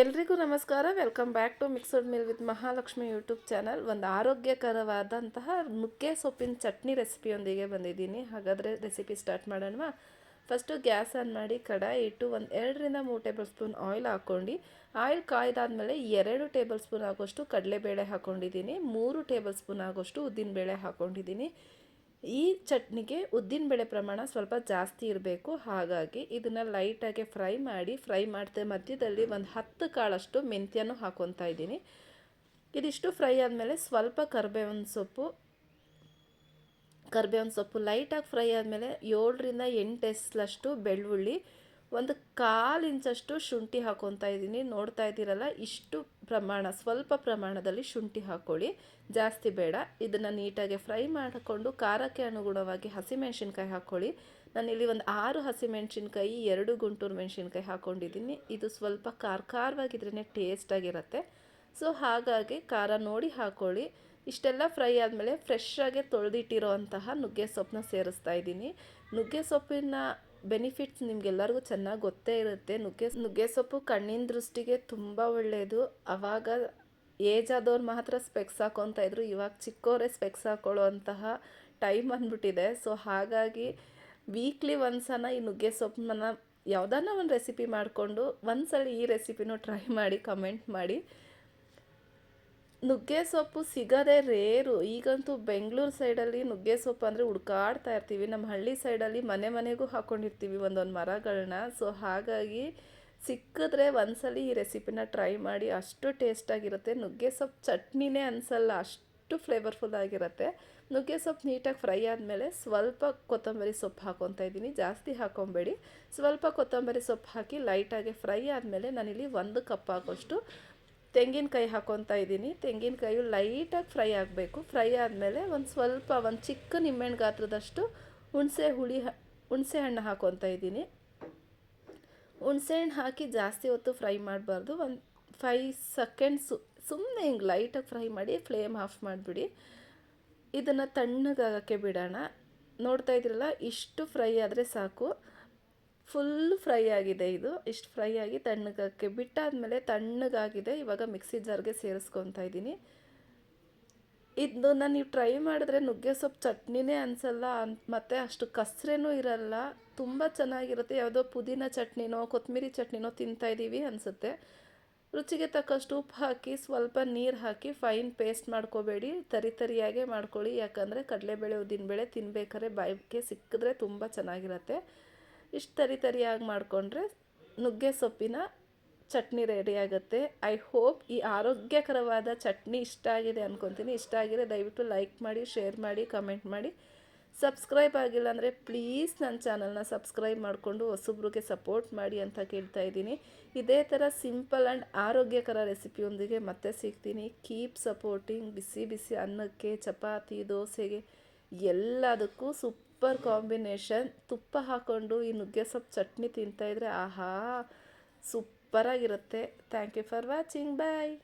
ಎಲ್ರಿಗೂ ನಮಸ್ಕಾರ. Welcome back to mixed meal with Mahalakshmi YouTube channel ಒಂದು ಆರೋಗ್ಯಕರವಾದಂತಹ ನುಗ್ಗೆ ಸೊಪ್ಪಿನ ಚಟ್ನಿ ರೆಸಿಪಿಯೊಂದಿಗೆ ಬಂದಿದ್ದೀನಿ. ಹಾಗಾದರೆ ರೆಸಿಪಿ ಸ್ಟಾರ್ಟ್ ಮಾಡೋಣವಾ? ಫಸ್ಟು ಗ್ಯಾಸ್ ಆನ್ ಮಾಡಿ ಕಡಾಯಿ ಇಟ್ಟು ಒಂದು ಎರಡರಿಂದ ಮೂರು ಟೇಬಲ್ ಸ್ಪೂನ್ ಆಯಿಲ್ ಹಾಕ್ಕೊಂಡು ಆಯಿಲ್ ಕಾಯ್ದಾದ್ಮೇಲೆ ಎರಡು ಟೇಬಲ್ ಸ್ಪೂನ್ ಆಗೋಷ್ಟು ಕಡಲೆಬೇಳೆ ಹಾಕ್ಕೊಂಡಿದ್ದೀನಿ ಮೂರು ಟೇಬಲ್ ಸ್ಪೂನ್ ಆಗೋಷ್ಟು ಉದ್ದಿನಬೇಳೆ ಹಾಕ್ಕೊಂಡಿದ್ದೀನಿ ಈ ಚಟ್ನಿಗೆ ಉದ್ದಿನಬೇಳೆ ಪ್ರಮಾಣ ಸ್ವಲ್ಪ ಜಾಸ್ತಿ ಇರಬೇಕು. ಹಾಗಾಗಿ ಇದನ್ನು ಲೈಟಾಗಿ ಫ್ರೈ ಮಾಡಿ ಫ್ರೈ ಮಾಡ್ತಾ ಮಧ್ಯದಲ್ಲಿ ಒಂದು ಹತ್ತು ಕಾಳಷ್ಟು ಮೆಂತ್ಯನೂ ಹಾಕೊತಾ ಇದ್ದೀನಿ. ಇದಿಷ್ಟು ಫ್ರೈ ಆದಮೇಲೆ ಸ್ವಲ್ಪ ಕರಿಬೇವಿನ ಸೊಪ್ಪು ಕರಿಬೇವಿನ ಸೊಪ್ಪು ಲೈಟಾಗಿ ಫ್ರೈ ಆದಮೇಲೆ ಏಳರಿಂದ ಎಂಟು ಎಸ್ಲಷ್ಟು ಬೆಳ್ಳುಳ್ಳಿ ಒಂದು ಕಾಲು ಇಂಚಷ್ಟು ಶುಂಠಿ ಹಾಕೊತಾ ಇದ್ದೀನಿ. ನೋಡ್ತಾ ಇದ್ದೀರಲ್ಲ, ಇಷ್ಟು ಪ್ರಮಾಣ, ಸ್ವಲ್ಪ ಪ್ರಮಾಣದಲ್ಲಿ ಶುಂಠಿ ಹಾಕ್ಕೊಳ್ಳಿ ಜಾಸ್ತಿ ಬೇಡ. ಇದನ್ನು ನೀಟಾಗಿ ಫ್ರೈ ಮಾಡಿಕೊಂಡು ಖಾರಕ್ಕೆ ಅನುಗುಣವಾಗಿ ಹಸಿಮೆಣ್ಸಿನ್ಕಾಯಿ ಹಾಕ್ಕೊಳ್ಳಿ ನಾನಿಲ್ಲಿ ಒಂದು ಆರು ಹಸಿಮೆಣ್ಸಿನ್ಕಾಯಿ, ಎರಡು ಗುಂಟೂರು ಮೆಣಸಿನ್ಕಾಯಿ ಹಾಕ್ಕೊಂಡಿದ್ದೀನಿ ಇದು ಸ್ವಲ್ಪ ಖಾರ ಖಾರವಾಗಿದ್ರೇ ಟೇಸ್ಟಾಗಿರುತ್ತೆ ಸೊ ಹಾಗಾಗಿ ಖಾರ ನೋಡಿ ಹಾಕ್ಕೊಳ್ಳಿ ಇಷ್ಟೆಲ್ಲ ಫ್ರೈ ಆದಮೇಲೆ ಫ್ರೆಶ್ ಆಗಿ ತೊಳೆದಿಟ್ಟಿರೋ ಅಂತಹ ನುಗ್ಗೆ ಸೊಪ್ಪನ್ನ ಸೇರಿಸ್ತಾ ಇದ್ದೀನಿ. ನುಗ್ಗೆ ಸೊಪ್ಪಿನ ಬೆನಿಫಿಟ್ಸ್ ನಿಮಗೆಲ್ಲರಿಗೂ ಚೆನ್ನಾಗಿ ಗೊತ್ತೇ ಇರುತ್ತೆ. ನುಗ್ಗೆ ನುಗ್ಗೆ ಸೊಪ್ಪು ಕಣ್ಣಿನ ದೃಷ್ಟಿಗೆ ತುಂಬ ಒಳ್ಳೆಯದು ಆವಾಗ ಏಜ್ ಆದವ್ರು ಮಾತ್ರ ಸ್ಪೆಕ್ಸ್ ಹಾಕೊತ ಇದ್ರು. ಇವಾಗ ಚಿಕ್ಕವರೇ ಸ್ಪೆಕ್ಸ್ ಹಾಕೊಳ್ಳೋ ಟೈಮ್ ಅಂದ್ಬಿಟ್ಟಿದೆ ಸೊ ಹಾಗಾಗಿ ವೀಕ್ಲಿ ಒಂದ್ಸಲ ಈ ನುಗ್ಗೆ ಸೊಪ್ಪನ್ನ ಯಾವುದನ್ನ ಒಂದು ರೆಸಿಪಿ ಮಾಡಿಕೊಂಡು ಒಂದ್ಸಲ ಈ ರೆಸಿಪಿನೂ ಟ್ರೈ ಮಾಡಿ ಕಮೆಂಟ್ ಮಾಡಿ. ನುಗ್ಗೆ ಸೊಪ್ಪು ಸಿಗೋದೇ ರೇರು. ಈಗಂತೂ ಬೆಂಗಳೂರು ಸೈಡಲ್ಲಿ ನುಗ್ಗೆ ಸೊಪ್ಪು ಅಂದರೆ ಹುಡ್ಕಾಡ್ತಾ ಇರ್ತೀವಿ. ನಮ್ಮ ಹಳ್ಳಿ ಸೈಡಲ್ಲಿ ಮನೆ ಮನೆಗೂ ಹಾಕ್ಕೊಂಡಿರ್ತೀವಿ ಒಂದೊಂದು ಮರಗಳನ್ನ ಸೊ ಹಾಗಾಗಿ ಸಿಕ್ಕಿದ್ರೆ ಒಂದ್ಸಲ ಈ ರೆಸಿಪಿನ ಟ್ರೈ ಮಾಡಿ. ಅಷ್ಟು ಟೇಸ್ಟಾಗಿರುತ್ತೆ ನುಗ್ಗೆ ಸೊಪ್ಪು ಚಟ್ನಿನೇ ಅನಿಸಲ್ಲ, ಅಷ್ಟು ಫ್ಲೇವರ್ಫುಲ್ ಆಗಿರುತ್ತೆ. ನುಗ್ಗೆ ಸೊಪ್ಪು ನೀಟಾಗಿ ಫ್ರೈ ಆದಮೇಲೆ ಸ್ವಲ್ಪ ಕೊತ್ತಂಬರಿ ಸೊಪ್ಪು ಹಾಕೊತಾ ಇದ್ದೀನಿ. ಜಾಸ್ತಿ ಹಾಕೊಬೇಡಿ ಸ್ವಲ್ಪ ಕೊತ್ತಂಬರಿ ಸೊಪ್ಪು ಹಾಕಿ ಲೈಟಾಗಿ ಫ್ರೈ ಆದಮೇಲೆ ನಾನಿಲ್ಲಿ ಒಂದು ಕಪ್ ಹಾಕೋಷ್ಟು ತೆಂಗಿನಕಾಯಿ ಹಾಕೊತಾ ಇದ್ದೀನಿ. ತೆಂಗಿನಕಾಯಿ ಲೈಟಾಗಿ ಫ್ರೈ ಆಗಬೇಕು. ಫ್ರೈ ಆದಮೇಲೆ ಒಂದು ಸ್ವಲ್ಪ, ಒಂದು ಚಿಕ್ಕ ನಿಂಬೆಹಣ್ಣು ಗಾತ್ರದಷ್ಟು ಹುಣಸೆ ಹುಳಿ ಹುಣಸೆ ಹಣ್ಣು ಹಾಕೊತಾ ಇದ್ದೀನಿ. ಹುಣಸೆ ಹಣ್ಣು ಹಾಕಿ ಜಾಸ್ತಿ ಹೊತ್ತು ಫ್ರೈ ಮಾಡಬಾರ್ದು. ಒಂದು ಫೈ ಸೆಕೆಂಡ್ಸು ಸುಮ್ಮನೆ ಹಿಂಗೆ ಲೈಟಾಗಿ ಫ್ರೈ ಮಾಡಿ ಫ್ಲೇಮ್ ಆಫ್ ಮಾಡಿಬಿಡಿ. ಇದನ್ನು ತಣ್ಣಗಾಗೋಕ್ಕೆ ಬಿಡೋಣ. ನೋಡ್ತಾ ಇದ್ರಲ್ಲ ಇಷ್ಟು ಫ್ರೈ ಆದರೆ ಸಾಕು. ಫುಲ್ ಫ್ರೈ ಆಗಿದೆ ಇದು. ಇಷ್ಟು ಫ್ರೈ ಆಗಿ ತಣ್ಣಗಕ್ಕೆ ಬಿಟ್ಟಾದಮೇಲೆ ತಣ್ಣಗಾಗಿದೆ. ಇವಾಗ ಮಿಕ್ಸಿ ಜಾರ್ಗೆ ಸೇರಿಸ್ಕೊತಾ ಇದ್ದೀನಿ. ಇದನ್ನ ನೀವು ಟ್ರೈ ಮಾಡಿದ್ರೆ ನುಗ್ಗೆ ಸೊಪ್ಪು ಚಟ್ನಿನೇ ಅನಿಸಲ್ಲ ಅನ್, ಮತ್ತು ಅಷ್ಟು ಕಸರೇನೂ ಇರಲ್ಲ. ತುಂಬ ಚೆನ್ನಾಗಿರುತ್ತೆ. ಯಾವುದೋ ಪುದೀನ ಚಟ್ನಿನೋ ಕೊತ್ತಂಬರಿ ಚಟ್ನಿನೋ ತಿಂತಾಯಿದ್ದೀವಿ ಅನಿಸುತ್ತೆ. ರುಚಿಗೆ ತಕ್ಕಷ್ಟು ಉಪ್ಪು ಹಾಕಿ, ಸ್ವಲ್ಪ ನೀರು ಹಾಕಿ ಫೈನ್ ಪೇಸ್ಟ್ ಮಾಡ್ಕೋಬೇಡಿ. ತರಿ ತರಿಯಾಗೆ ಮಾಡ್ಕೊಳ್ಳಿ. ಯಾಕಂದರೆ ಕಡಲೆಬೇಳೆ, ಉದ್ದಿನಬೇಳೆ ತಿನ್ಬೇಕಾದ್ರೆ ಬಾಯಿಗೆ ಸಿಕ್ಕಿದ್ರೆ ತುಂಬ ಚೆನ್ನಾಗಿರುತ್ತೆ. ಇಷ್ಟು ತರಿ ತರಿಯಾಗಿ ಮಾಡಿಕೊಂಡ್ರೆ ನುಗ್ಗೆ ಸೊಪ್ಪಿನ ಚಟ್ನಿ ರೆಡಿ ಆಗುತ್ತೆ. ಐ ಹೋಪ್ ಈ ಆರೋಗ್ಯಕರವಾದ ಚಟ್ನಿ ಇಷ್ಟ ಆಗಿದೆ ಅಂದ್ಕೊತೀನಿ ಇಷ್ಟ ಆಗಿದೆ, ದಯವಿಟ್ಟು ಲೈಕ್ ಮಾಡಿ ಶೇರ್ ಮಾಡಿ ಕಮೆಂಟ್ ಮಾಡಿ. ಸಬ್ಸ್ಕ್ರೈಬ್ ಆಗಿಲ್ಲ ಅಂದರೆ ಪ್ಲೀಸ್ ನನ್ನ ಚಾನಲ್ನ ಸಬ್ಸ್ಕ್ರೈಬ್ ಮಾಡಿಕೊಂಡು ಹೊಸಬ್ರಿಗೆ ಸಪೋರ್ಟ್ ಮಾಡಿ ಅಂತ ಕೇಳ್ತಾ ಇದ್ದೀನಿ. ಇದೇ ಥರ ಸಿಂಪಲ್ ಆ್ಯಂಡ್ ಆರೋಗ್ಯಕರ ರೆಸಿಪಿಯೊಂದಿಗೆ ಮತ್ತೆ ಸಿಗ್ತೀನಿ. ಕೀಪ್ ಸಪೋರ್ಟಿಂಗ್ ಬಿಸಿ ಬಿಸಿ ಅನ್ನಕ್ಕೆ, ಚಪಾತಿ, ದೋಸೆಗೆ ಎಲ್ಲದಕ್ಕೂ ಸೂಪ್ ಸೂಪರ್ ಕಾಂಬಿನೇಷನ್. ತುಪ್ಪ ಹಾಕ್ಕೊಂಡು ಈ ನುಗ್ಗೆ ಸೊಪ್ಪು ಚಟ್ನಿ ತಿಂತಾಯಿದ್ರೆ ಆಹಾ, ಸೂಪರಾಗಿರುತ್ತೆ. Thank you for watching. Bye.